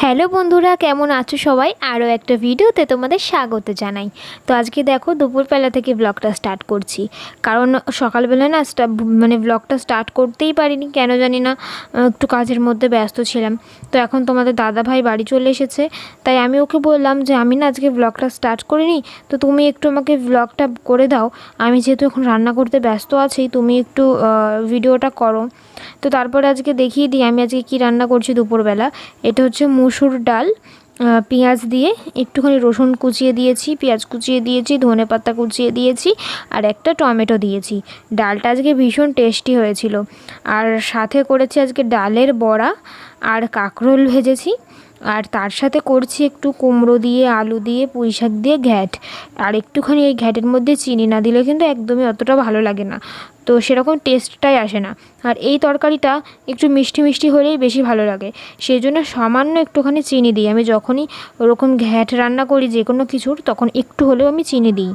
Hello বন্ধুরা, কেমন আছো সবাই? আরও একটা ভিডিওতে তোমাদের স্বাগত জানাই। তো আজকে দেখো, দুপুরবেলা থেকে ব্লগটা স্টার্ট করছি। কারণ সকালবেলা না মানে ব্লগটা স্টার্ট করতেই পারিনি, কেন জানি না একটু কাজের মধ্যে ব্যস্ত ছিলাম। তো এখন তোমাদের দাদা ভাই বাড়ি চলে এসেছে, তাই আমি ওকে বললাম যে, আমি না আজকে ব্লগটা স্টার্ট করিনি, তো তুমি একটু আমাকে ব্লগটা করে দাও। আমি যেহেতু এখন রান্না করতে ব্যস্ত আছি, তুমি একটু ভিডিওটা করো। তো তারপরে আজকে দেখিয়ে দিই, আমি আজকে কি রান্না করছি দুপুরবেলা। এটা হচ্ছে মুসুর ডাল পেঁয়াজ দিয়ে একটুখানি রসুন কুচিয়ে দিয়েছি, পেঁয়াজ কুচিয়ে দিয়েছি, ধনে পাতা কুচিয়ে দিয়েছি আর একটা টমেটো দিয়েছি। ডালটা আজকে ভীষণ টেস্টি হয়েছিল। আর সাথে করেছি আজকে ডালের বড়া আর কাঁকরোল ভেজেছি। আর তার সাথে করছি একটু কুমড়ো দিয়ে, আলু দিয়ে, পুঁই শাক দিয়ে ঘ্যাট। আর একটুখানি এই ঘ্যাটের মধ্যে চিনি না দিলে কিন্তু একদমই অতটা ভালো লাগে না। তো সেরকম টেস্টটাই আসে না। আর এই তরকারিটা একটু মিষ্টি মিষ্টি হলেই বেশি ভালো লাগে। সেই জন্য সামান্য একটুখানি চিনি দিই। আমি যখনই ওরকম ঘ্যাট রান্না করি যে কোনো কিছুর, তখন একটু হলেও আমি চিনি দিই।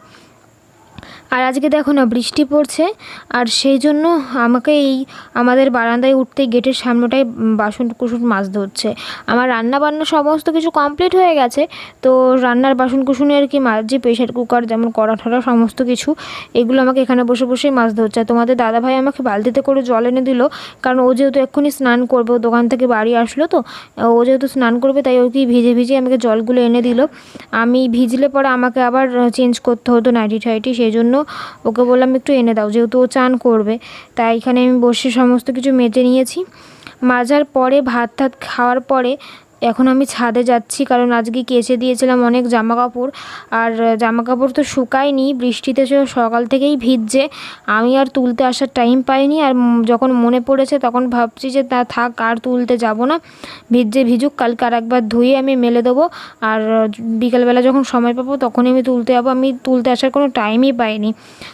আর আজকে দেখো না বৃষ্টি পড়ছে আর সেই জন্য আমাকে এই আমাদের বারান্দায় উঠতে গেটের সামনেটাই উম, বাসন কুসুন মাজতে হচ্ছে। আমার রান্না বান্না সমস্ত কিছু কমপ্লিট হয়ে গেছে তো রান্নার বাসন কুসুনে আর কি মাজছি প্রেশার কুকার যেমন কড়া ঠড়া সমস্ত কিছু এগুলো আমাকে এখানে বসে বসেই হচ্ছে। আর তোমাদের দাদাভাই আমাকে বালতিতে করে জল এনে দিল কারণ ও যেহেতু এক্ষুনি স্নান করবে দোকান থেকে বাড়ি আসলো তো ও যেহেতু স্নান করবে তাই ও কি ভিজে ভিজে আমাকে জলগুলো এনে দিল। আমি ভিজলে পরে আমাকে আবার চেঞ্জ করতে হতো নাইটি টাইটি সেই জন্য ওকে বললাম, একটু এনে দাও, যেহেতু ও চান করবে। তাই এখানে আমি বসে সমস্ত কিছু মেজে নিয়েছি। মাজার পরে ভাত টাত খাওয়ার পরে এখন আমি ছাদে যাচ্ছি, কারণ আজকে কেচে দিয়েছিলাম অনেক জামা কাপড় আর জামা কাপড় তো শুকায়নি, বৃষ্টিতে সে, সকাল থেকেই ভিজছে। আমি আর তুলতে আসার টাইম পাইনি, আর যখন মনে পড়েছে তখন ভাবছি যে তা থাক, আর তুলতে যাব না। ভিজে ভিজুক, কালকে আর একবার ধুয়ে আমি মেলে দেবো। আর বিকালবেলা যখন সময় পাবো তখনই আমি তুলতে যাব। আমি তুলতে আসার কোনো টাইমই পাইনি।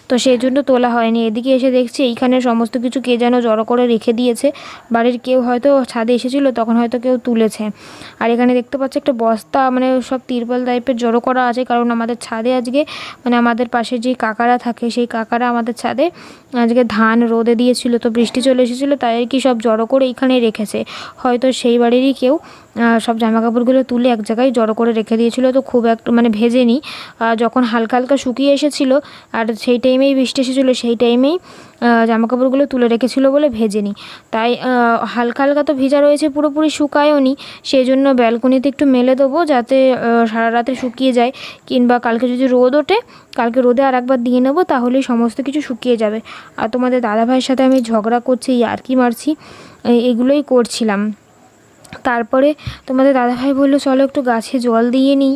তো সেই জন্য তোলা হয়নি। এদিকে এসে দেখছি এইখানে সমস্ত কিছু কে যেন জড়ো করে রেখে দিয়েছে। বাড়ির কেউ হয়তো ছাদে এসেছিল, তখন হয়তো কেউ তুলেছে। আর এখানে দেখতে পাচ্ছি একটা বস্তা মানে সব তিরপল টাইপের জড়ো করা আছে, কারণ আমাদের ছাদে আজকে মানে আমাদের পাশে যে কাকারা থাকে, সেই কাকারা আমাদের ছাদে আজকে ধান রোদে দিয়েছিল, তো বৃষ্টি চলে এসেছিল, তাই কি সব জড়ো করে এইখানে রেখেছে। হয়তো সেই বাড়িরই কেউ সব জামা কাপড়গুলো তুলে এক জায়গায় জড়ো করে রেখে দিয়েছিল, তো খুব একটা মানে ভেজেনি। যখন হালকা হালকা শুকিয়ে এসেছিল, আর সেই টাইমেই বৃষ্টি এসেছিল, সেই টাইমেই জামা কাপড়গুলো তুলে রেখেছিল বলে ভেজেনি। তাই হালকা হালকা তো ভেজা রয়েছে, পুরোপুরি শুকায়ও নি সেই জন্য ব্যালকনিতে একটু মেলে দেবো যাতে সারা রাতে শুকিয়ে যায়, কিংবা কালকে যদি রোদ ওঠে, কালকে রোদে আর একবার দিয়ে নেব, তাহলেই সমস্ত কিছু শুকিয়ে যাবে। আর তোমাদের দাদাভাইয়ের সাথে আমি ঝগড়া করছি, ইয়ার্কি মারছি এগুলোই করছিলাম। তারপরে তোমাদের দাদাভাই বলল, চলো একটু গাছে জল দিয়ে নিই।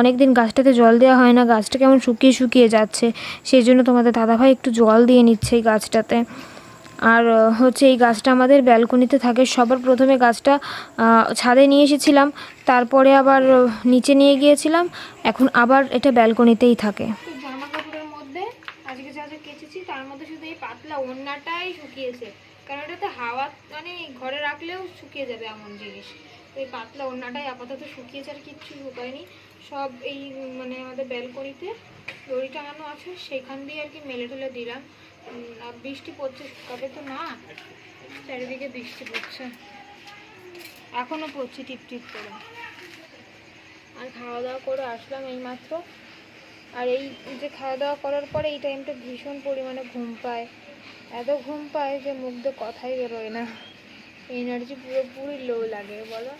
অনেক দিন গাছটাতে জল দেওয়া হয় না, গাছটা কেমন শুকিয়ে শুকিয়ে যাচ্ছে। সেই জন্য তোমাদের দাদাভাই একটু জল দিয়ে নিচ্ছে এই গাছটাতে। আর হচ্ছে এই গাছটা আমাদের ব্যালকনিতে থাকে। সবার প্রথমে গাছটা ছাদে নিয়ে এসেছিলাম। তারপরে আবার নিচে নিয়ে গিয়েছিলাম। এখন আবার এটা ব্যালকনিতেই থাকে। জামা কাপড়ের মধ্যে আজকে যা যা কেচেছি, তার মধ্যে শুধু এই পাতলা ওড়নাটাই শুকিয়েছে। কারণ এটাতে হাওয়া মানে ঘরে রাখলেও শুকিয়ে যাবে এমন জিনিস। এই পাতলা ওড়নাটাই আপাতত শুকিয়েছে আর কিচ্ছু শুকায়নি। সব এই মানে আমাদের ব্যালকনিতে দড়ি টাঙানো আছে, সেখান দিয়ে আর কি মেলে টেলে দিলাম। আর বৃষ্টি পড়ছে শুকাবে তো না, চারিদিকে বৃষ্টি পড়ছে। এখনও পড়ছে টিপ টিপ করে। আর খাওয়া দাওয়া করে আসলাম এইমাত্র। আর এই যে খাওয়া দাওয়া করার পরে এই টাইমটা ভীষণ পরিমাণে ঘুম পায়। এত ঘুম পায় যে মুখ দিয়ে কথাই বেরোয় না। এনার্জি পুরোপুরি লো লাগে বলো?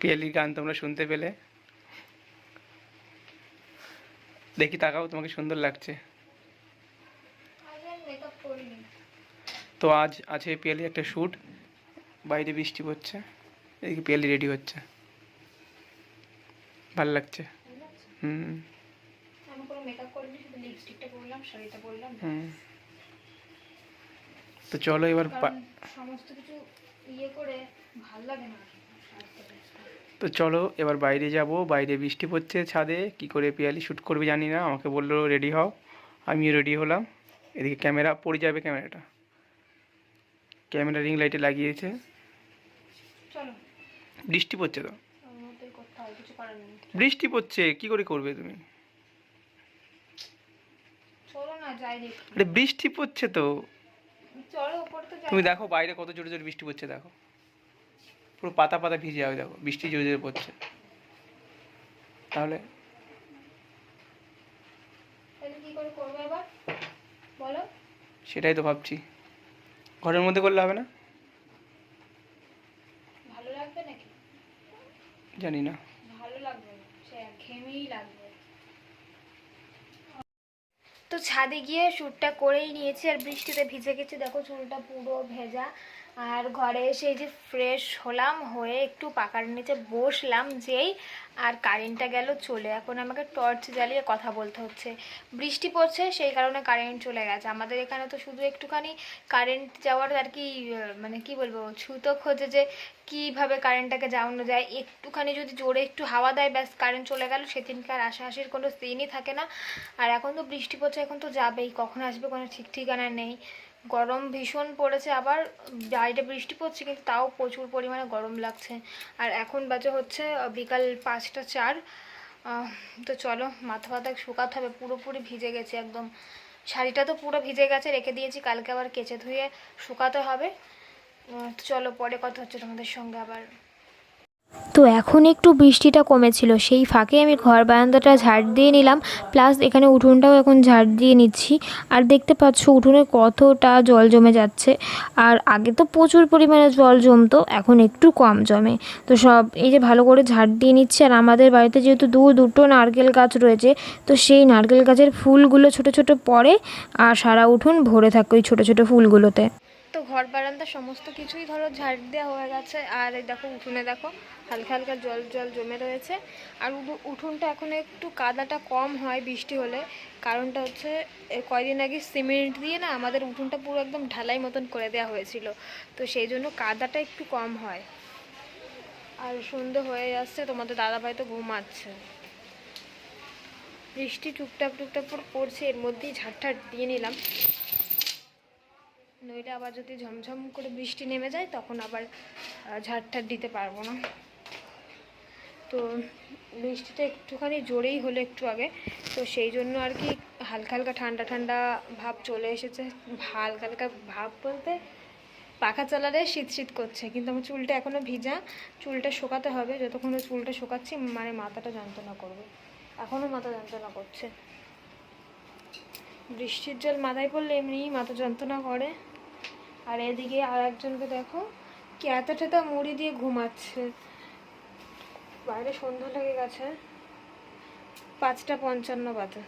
পিয়ালির গান তোমরা শুনতে পেলে? দেখি তাকাও তোমাকে সুন্দর লাগছে আজ আর মেকআপ করিনি তো আজ আছে পিয়ালি একটা শ্যুট বাইরে বৃষ্টি পড়ছে। এদিকে পিয়ালি রেডি হচ্ছে। ভালো লাগছে? হুম। তো চলো এবার সমস্ত কিছু ইয়ে করে ভালো লাগে না তো চলো এবার বাইরে যাব। বাইরে বৃষ্টি পড়ছে ছাদে। কি করে পিয়ালি শ্যুট করবে জানি না। আমাকে বলল রেডি হও। আমিও রেডি হলাম। এদিকে ক্যামেরা পড়ে যাবে ক্যামেরাটা। ক্যামেরা রিং লাইটে লাগিয়েছে। বৃষ্টি পড়ছে তো। বৃষ্টি পড়ছে কি করে করবে তুমি? আরে বৃষ্টি পড়ছে তো। তুমি দেখো বাইরে কত জোরে জোরে বৃষ্টি পড়ছে দেখো। পুরো পাতা পাতা ভিজে যাবে দেখো। বৃষ্টি জোরে জোরে পড়ছে। তাহলে কি করে করব এবার বলো সেটাই তো ভাবছি। ঘরের মধ্যে করলে হবে না? জানি না ভালো লাগবে না সে ঘেমেই লাগবে তো ছাদে গিয়ে শ্যুটটা করেই নিয়েছি আর বৃষ্টিতে ভিজে গেছে। দেখো চুলটা পুরো ভেজা। আর ঘরে এসে এই যে ফ্রেশ হলাম, হয়ে একটু পাকার নিচে বসলাম যেই আর কারেন্টটা গেল চলে। এখন আমাকে টর্চ জ্বালিয়ে কথা বলতে হচ্ছে। বৃষ্টি পড়ছে, সেই কারণে কারেন্ট চলে গেছে। আমাদের এখানে তো শুধু একটুখানি কারেন্ট যাওয়ার আর কি মানে কি বলব, ছুতো খোঁজে যে কীভাবে কারেন্টটাকে যাওয়ানো যায়, একটুখানি যদি জোরে একটু হাওয়া দেয়, ব্যাস কারেন্ট চলে গেল, সেদিনকে আর আশাহাসির কোনো সিনই থাকে না। আর এখন তো বৃষ্টি পড়ছে, এখন তো যাবেই, কখন আসবে কোনো ঠিক ঠিকানা নেই। গরম ভীষণ পড়েছে আবার বাইরে বৃষ্টি পড়ছে, কিন্তু তাও প্রচুর পরিমাণে গরম লাগছে। আর এখন বাজে হচ্ছে বিকাল পাঁচটা চার। তো চলো, মাথা ফাথা শুকাতে হবে, পুরোপুরি ভিজে গেছে একদম। শাড়িটা তো পুরো ভিজে গেছে, রেখে দিয়েছি, কালকে আবার কেচে ধুয়ে শুকাতে হবে। চলো, পরে কথা হচ্ছে তোমাদের সঙ্গে আবার। তো এখন একটু বৃষ্টিটা কমেছিল, সেই ফাঁকে আমি ঘর বারান্দাটা ঝাড় দিয়ে নিলাম প্লাস এখানে উঠোনটাও এখন ঝাড় দিয়ে নিচ্ছি। আর দেখতে পাচ্ছ উঠোনে কতটা জল জমে যাচ্ছে। আর আগে তো প্রচুর পরিমাণে জল জমতো, এখন একটু কম জমে। তো সব এই যে ভালো করে ঝাড় দিয়ে নিচ্ছে, আর আমাদের বাড়িতে যেহেতু দু, দুটো নারকেল গাছ রয়েছে, তো সেই নারকেল গাছের ফুলগুলো ছোট ছোট পড়ে, আর সারা উঠোন ভরে থাকে ওই ছোটো ছোটো ফুলগুলোতে। ঘর বারান্দা সমস্ত কিছুই ধরো ঝাড় দেওয়া হয়ে গেছে। আর এই দেখো, উঠোনে দেখো, হালকা হালকা জল জল জমে রয়েছে। আর উঠো- উঠোনটা এখন একটু কাদাটা কম হয় বৃষ্টি হলে। কারণটা হচ্ছে কয়দিন আগে সিমেন্ট দিয়ে না আমাদের উঠোনটা পুরো একদম ঢালাই মতন করে দেওয়া হয়েছিল। তো সেই জন্য কাদাটা একটু কম হয়। আর সন্ধে হয়ে যাচ্ছে, তোমাদের দাদাভাই তো ঘুমাচ্ছে। বৃষ্টি টুকটাক টুকটাক পড়ছে, এর মধ্যেই ঝাড় দিয়ে নিলাম। নইলে আবার যদি ঝমঝম করে বৃষ্টি নেমে যায় তখন আবার আহ, ঝাড় দিতে পারব না। তো বৃষ্টিটা একটুখানি জোরেই হলো একটু আগে। তো সেই জন্য আর কি হালকা হালকা ঠান্ডা ঠান্ডা ভাব চলে এসেছে। হালকা হালকা ভাব বলতে পাখা চালালে শীত শীত করছে কিন্তু আমার চুলটা এখনও ভিজা। চুলটা শোকাতে হবে যতক্ষণ চুলটা শোকাচ্ছি মানে মাথাটা যন্ত্রণা করবে। এখনও মাথা যন্ত্রণা করছে। বৃষ্টির জল মাথায় পড়লে এমনিই মাথা যন্ত্রণা করে। আর এদিকে আর একজনকে দেখো ক্যাতা টেতা মুড়ি দিয়ে ঘুমাচ্ছে। বাইরে সন্ধ্যা লেগে গেছে। পাঁচটা পঞ্চান্ন বাজে।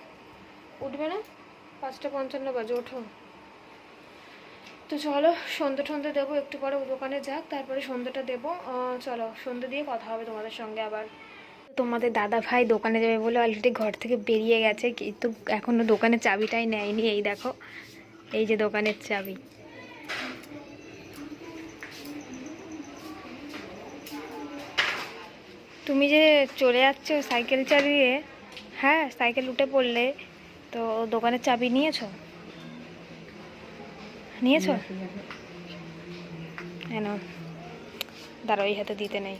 উঠবে না? পাঁচটা পঞ্চান্ন বাজে, ওঠো। তো চলো, সন্ধ্যে টন্ধে দেবো, একটু পরে দোকানে যাক, তারপরে সন্ধ্যেটা দেবো। চলো, সন্ধ্যে দিয়ে কথা হবে তোমাদের সঙ্গে আবার। তোমাদের দাদা ভাই দোকানে যাবে বলে অলরেডি ঘর থেকে বেরিয়ে গেছে, কিন্তু এখনও দোকানের চাবিটাই নেয়নি, এই দেখো। এই যে দোকানের চাবি। তুমি যে চলে যাচ্ছ সাইকেল চালিয়ে হ্যাঁ সাইকেল উঠে পড়লে তো দোকানের চাবি নিয়েছো? নিয়েছো? হ্যাঁ না দাঁড়া ওই হাতে দিতে নেই।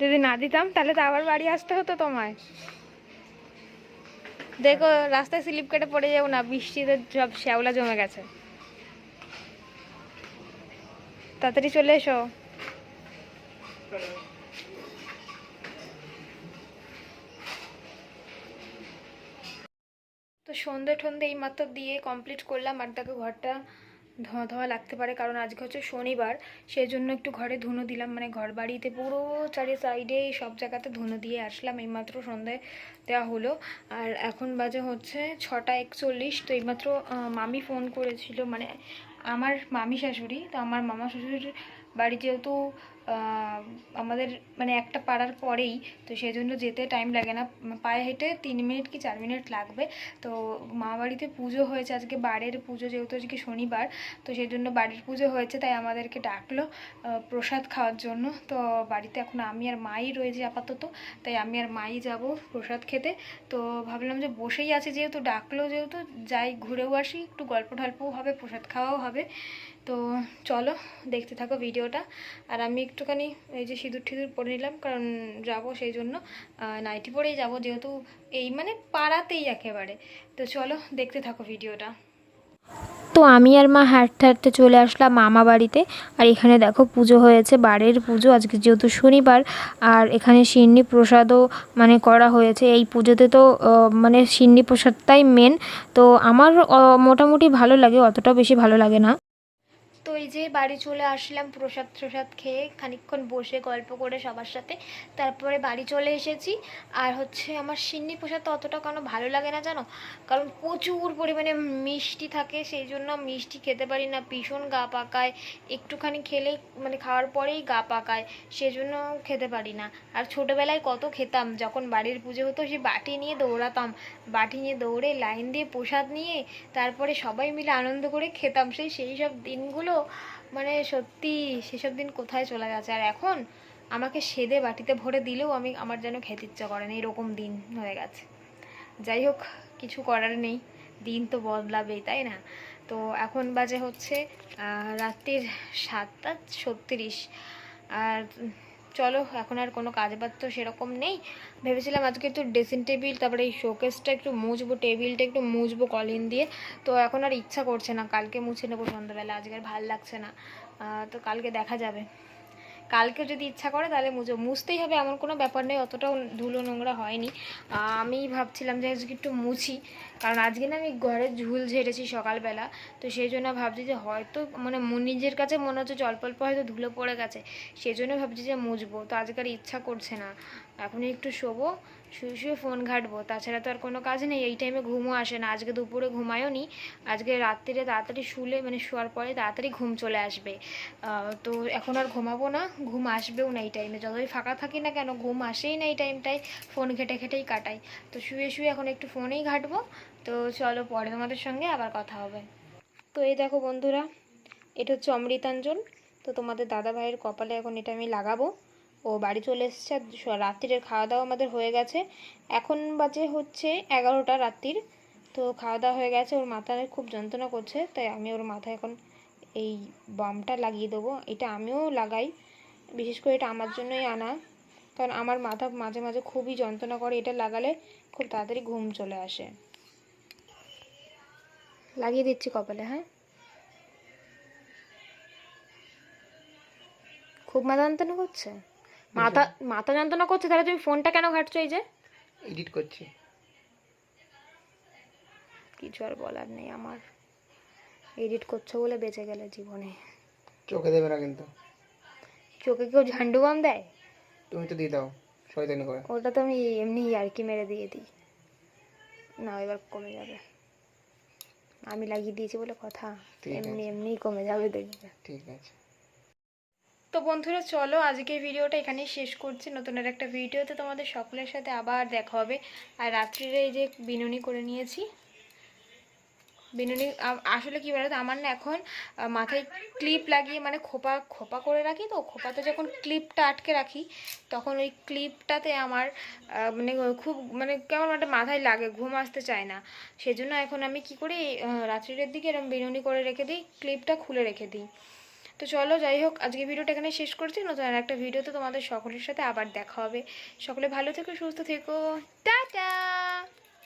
যদি না দিতাম তাহলে তো আবার বাড়ি আসতে হতো তোমায়। দেখো, রাস্তায় স্লিপ কেটে পড়ে যাব না, বৃষ্টিতে সব শ্যাওলা জমে গেছে। তাড়াতাড়ি চলে এসো। তো সন্ধে ঠন্ধে এই মাত্র দিয়ে কমপ্লিট করলাম আর দেখো ঘরটা। ধোয়া ধোঁয়া লাগতে পারে, কারণ আজকে হচ্ছে শনিবার সেই জন্য একটু ঘরে ধুনো দিলাম। মানে ঘর বাড়িতে পুরো চারি সাইডে সব জায়গাতে ধুনো দিয়ে আসলাম, এইমাত্র সন্ধে দেওয়া হলো। আর এখন বাজে হচ্ছে ছটা একচল্লিশ, তো এইমাত্র মামি ফোন করেছিল। মানে আমার মামি শাশুড়ি, তো আমার মামা শ্বশুর বাড়ি যেহেতু আমাদের মানে একটা পাড়ার পরেই, তো সেই জন্য যেতে টাইম লাগে না। পায়ে হেঁটে তিন মিনিট কি চার মিনিট লাগবে। তো মা বাড়িতে পুজো হয়েছে আজকে, বাড়ির পুজো যেহেতু আজকে শনিবার, তো সেই জন্য বাড়ির পুজো হয়েছে, তাই আমাদেরকে ডাকলো প্রসাদ খাওয়ার জন্য। তো বাড়িতে এখন আমি আর মাই রয়েছে আপাতত, তাই আমি আর মাই যাব প্রসাদ খেতে। তো ভাবলাম যে বসেই আছে যেহেতু, ডাকলো যেহেতু, যাই ঘুরেও আসি, একটু গল্প টল্পও হবে, প্রসাদ খাওয়াও হবে। তো চলো, দেখতে থাকো ভিডিওটা। আর আমি একটুখানি এই যে সিঁদুর টিঁদুর পরে নিলাম, কারণ যাব সেই জন্য নাইটি পরেই যাব যেহেতু এই মানে পাড়াতেই একেবারে। তো চলো, দেখতে থাকো ভিডিওটা। তো আমি আর মা হাঁটতে হাঁটতে চলে আসলাম মামা বাড়িতে, আর এখানে দেখো পুজো হয়েছে, বাড়ির পুজো, আজকে যেহেতু শনিবার, আর এখানে সিন্নি প্রসাদও মানে করা হয়েছে। এই পুজোতে তো মানে সিন্নি প্রসাদটাই মেন তো আমার মোটামুটি ভালো লাগে অতটা বেশি ভালো লাগে না। এই যে বাড়ি চলে আসলাম, প্রসাদ প্রসাদ খেয়ে খানিকক্ষণ বসে গল্প করে সবার সাথে। তারপরে বাড়ি চলে এসেছি। আর হচ্ছে আমার সিন্নি প্রসাদটা অতটা কেন ভালো লাগে না, জানো? কারণ প্রচুর পরিমাণে মিষ্টি থাকে, সেই জন্য মিষ্টি খেতে পারি না। ভীষণ গা পাকায়। একটুখানি খেলেই মানে খাওয়ার পরেই গা পাকায়, সেজন্য খেতে পারি না। আর ছোটোবেলায় কত খেতাম, যখন বাড়ির পুজো হতো সে বাটি নিয়ে দৌড়াতাম। বাটি নিয়ে দৌড়ে লাইন দিয়ে প্রসাদ নিয়ে, তারপরে সবাই মিলে আনন্দ করে খেতাম। সেই সেই সব দিনগুলো মানে সত্যি সেসব দিন কোথায় চলে গেছে? আর এখন আমাকে সেদে বাটিতে ভরে দিলেও আমি আমার যেন খেতে ইচ্ছা করে না, এরকম দিন হয়ে গেছে। যাই হোক, কিছু করার নেই, দিন তো বদলাবেই, তাই না? তো এখন বাজে হচ্ছে রাত্রির সাতটা ছত্রিশ। আর চলো, এখন আর কোনো কাজ বাজ তো সেরকম নেই। ভেবেছিলাম আজকে একটু ড্রেসিং টেবিল তারপরে এই শোকেসটা একটু মুছবো টেবিলটা একটু মুছবো কলিন দিয়ে। তো এখন আর ইচ্ছা করছে না, কালকে মুছে নেব সন্ধ্যাবেলা, আজকে আর ভালো লাগছে না। তো কালকে দেখা যাবে। কালকে যদি ইচ্ছা করে তাহলে মুজো মুছতেই হবে, এমন কোনো ব্যাপার নেই, অতটাও ধুলো নোংরা হয়নি। আমি ভাবছিলাম যে আজকে একটু মুছি, কারণ আজকে না আমি ঘরে ঝুল ঝেড়েছি সকালবেলা, তো সেই জন্য ভাবছি যে হয়তো মানে নিজের কাছে মনে হচ্ছে অল্প হয়তো ধুলো পড়ে গেছে, সেই জন্য ভাবছি যে মুছবো, তো আজকে ইচ্ছা করছে না। এখনই একটু শোবো শুয়ে শুয়ে ফোন ঘাটবো। তাছাড়া তো আর কোনো কাজ নেই, এই টাইমে ঘুমও আসে না। আজকে দুপুরে ঘুমায়ও নি আজকে রাত্রিরে তাড়াতাড়ি শুলে মানে শোয়ার পরে তাড়াতাড়ি ঘুম চলে আসবে। তো এখন আর ঘুমাবো না, ঘুম আসবেও না এই টাইমে যতই ফাঁকা থাকি না কেন, ঘুম আসেই না এই টাইমটায় ফোন ঘেটে ঘেটেই কাটাই। তো শুয়ে শুয়ে এখন একটু ফোনেই ঘাটবো। তো চলো পরে তোমাদের সঙ্গে আবার কথা হবে। তো এই দেখো বন্ধুরা, এটা হচ্ছে অমৃতাঞ্জন। তো তোমাদের দাদা ভাইয়ের কপালে এখন এটা আমি লাগাবো। ও বাড়ি চলে এসেছে, আর রাত্রিরের খাওয়া দাওয়া আমাদের হয়ে গেছে। এখন বাজে হচ্ছে এগারোটা রাত্রির। তো খাওয়া দাওয়া হয়ে গেছে, ওর মাথায় খুব যন্ত্রণা করছে, তাই আমি ওর মাথায় এখন এই বামটা লাগিয়ে দেবো। এটা আমিও লাগাই, বিশেষ করে এটা আমার জন্যই আনা। কারণ আমার মাথা মাঝে মাঝে খুবই যন্ত্রণা করে, এটা লাগালে খুব তাড়াতাড়ি ঘুম চলে আসে। লাগিয়ে দিচ্ছি কপালে হ্যাঁ? খুব মাথা যন্ত্রণা করছে? মাথা মাথা যন্ত্রণা করছে তাহলে তুমি ফোনটা কেন ঘাটছো এই যে? এডিট করছি। কিছু আর বলার নেই আমার। এডিট করছ বলে বেঁচে গেলে জীবনে। চোখে দেবে না কিন্তু। চোখে কেউ ঝান্ডু বাম দেয়? তুমি তো দিয়ে দাও শয়তানি করে। ওটা তো আমি এমনি ইয়ার্কি মেরে দিয়ে দিই। না এবার কমে যাবে। আমি লাগিয়ে দিয়েছি বলে কথা। এমনি এমনিই কমে যাবে দেখবে। ঠিক আছে। তো বন্ধুরা, চলো আজকের ভিডিওটা এখানেই শেষ করছি। নতুন আর একটা ভিডিওতে তোমাদের সকলের সাথে আবার দেখা হবে। আর রাত্রিরে এই যে বিনুনি করে নিয়েছি। বিনুনি আসলে কি বলতো, আমার না এখন মাথায় ক্লিপ লাগিয়ে মানে খোপা খোপা করে রাখি তো, খোপাতে যখন ক্লিপটা আটকে রাখি, তখন ওই ক্লিপটাতে আমার মানে খুব মানে কেমন একটা মাথায় লাগে, ঘুম আসতে চায় না। সেজন্য এখন আমি কি করি রাত্রিরের দিকে এরকম বিনুনি করে রেখে দিই ক্লিপটা খুলে রেখে দিই। তো চলো, যাই হোক, আজকে ভিডিওটা এখানে শেষ করছি। নতুন আর একটা ভিডিওতে তোমাদের সকলের সাথে আবার দেখা হবে। সকলে ভালো থেকো, সুস্থ থেকো। টাটা!